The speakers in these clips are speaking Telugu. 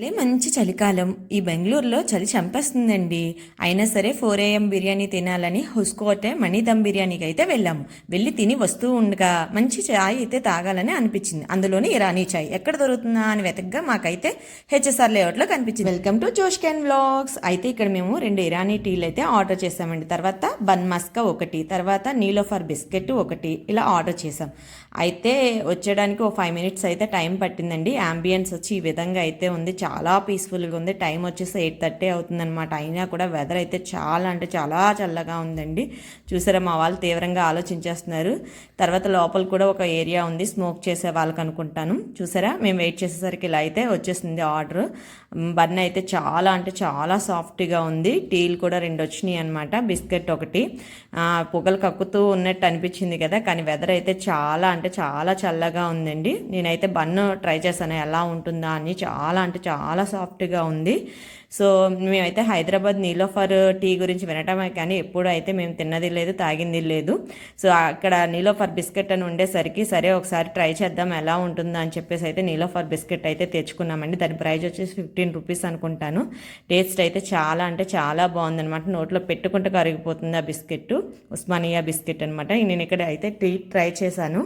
లే మంచి చలికాలం. ఈ బెంగళూరులో చలి చంపేస్తుందండి. అయినా సరే ఫోర్ ఏఎం బిర్యానీ తినాలని హుస్కోటే మణిదమ్ బిర్యానీకి అయితే వెళ్ళాము వెళ్ళి తిని వస్తూ ఉండగా మంచి చాయ్ అయితే తాగాలని అనిపించింది. అందులోనే ఇరానీ చాయ్ ఎక్కడ దొరుకుతుందా అని వెతకగా మాకైతే హెచ్ఎస్ఆర్ లేఅవుట్లో కనిపించింది. Welcome to Josh Ken blogs అయితే ఇక్కడ మేము రెండు ఇరానీ టీలు అయితే ఆర్డర్ చేసామండి. తర్వాత బన్ మస్కా ఒకటి తర్వాత నీలోఫర్ బిస్కెట్ ఒకటి ఇలా ఆర్డర్ చేసాం. అయితే వచ్చేయడానికి ఒక ఫైవ్ మినిట్స్ అయితే టైం పట్టిందండి. అంబియన్స్ వచ్చి ఈ విధంగా అయితే ఉంది. చాలా పీస్ఫుల్గా ఉంది. టైం వచ్చేసి ఎయిట్ థర్టీ అవుతుందన్నమాట. అయినా కూడా వెదర్ అయితే చాలా అంటే చాలా చల్లగా ఉందండి. చూసారా మా వాళ్ళు తీవ్రంగా ఆలోచించేస్తున్నారు. తర్వాత లోపల కూడా ఒక ఏరియా ఉంది. స్మోక్ చేసే వాళ్ళకి అనుకుంటాను. చూసారా మేము వెయిట్ చేసేసరికి ఇలా అయితే వచ్చేసింది ఆర్డర్ బన్ అయితే చాలా అంటే చాలా సాఫ్ట్గా ఉంది. టీలు కూడా రెండు వచ్చినాయి అనమాట బిస్కెట్ ఒకటి. పొగలు కక్కుతూ ఉన్నట్టు అనిపించింది కదా కానీ వెదర్ అయితే చాలా అంటే చాలా చల్లగా ఉందండి. నేనైతే బన్ను ట్రై చేశాను. ఎలా ఉంటుందా అని చాలా అంటే చాలా చాలా సాఫ్ట్గా ఉంది. సో మేమైతే హైదరాబాద్ నీలోఫర్ టీ గురించి వినటమే కానీ ఎప్పుడు అయితే మేము తిన్నది లేదు తాగింది లేదు. సో అక్కడ నీలోఫర్ బిస్కెట్ అని ఉండేసరికి సరే ఒకసారి ట్రై చేద్దాం ఎలా ఉంటుందా అని చెప్పేసి అయితే నీలోఫర్ బిస్కెట్ అయితే తెచ్చుకున్నామండి. దాని ప్రైస్ వచ్చేసి ఫిఫ్టీన్ రూపీస్ అనుకుంటాను. టేస్ట్ అయితే చాలా అంటే చాలా బాగుందనమాట నోట్లో పెట్టుకుంటే కరిగిపోతుంది ఆ బిస్కెట్ ఉస్మానియా బిస్కెట్ అనమాట నేను ఇక్కడ అయితే టీ ట్రై చేశాను.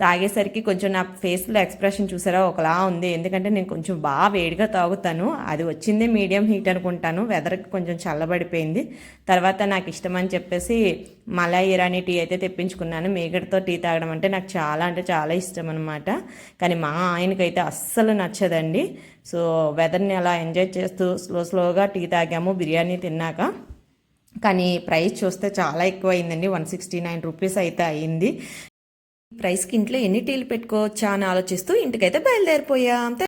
తాగేసరికి కొంచెం నా ఫేస్లో ఎక్స్ప్రెషన్ చూసారా? ఒకలా ఉంది. ఎందుకంటే నేను కొంచెం బాగా వేడిగా తాగుతాను. అది వచ్చిందే మీడియం హీట్ అనుకుంటాను. వెదర్కి కొంచెం చల్లబడిపోయింది. తర్వాత నాకు ఇష్టం అని చెప్పేసి మలై ఇరానీ టీ అయితే తెప్పించుకున్నాను. మేగడితో టీ తాగడం అంటే నాకు చాలా అంటే చాలా ఇష్టం అనమాట కానీ మా ఆయనకైతే అస్సలు నచ్చదండి. సో వెదర్ని అలా ఎంజాయ్ చేస్తూ స్లో స్లోగా టీ తాగాము. బిర్యానీ తిన్నాక. కానీ ప్రైస్ చూస్తే చాలా ఎక్కువ అయిందండి వన్ సిక్స్టీ నైన్ రూపీస్ అయితే అయింది. ప్రైస్కి ఇంట్లో ఎన్ని టీలు పెట్టుకోవచ్చా అని ఆలోచిస్తూ ఇంటికైతే బయలుదేరిపోయాం.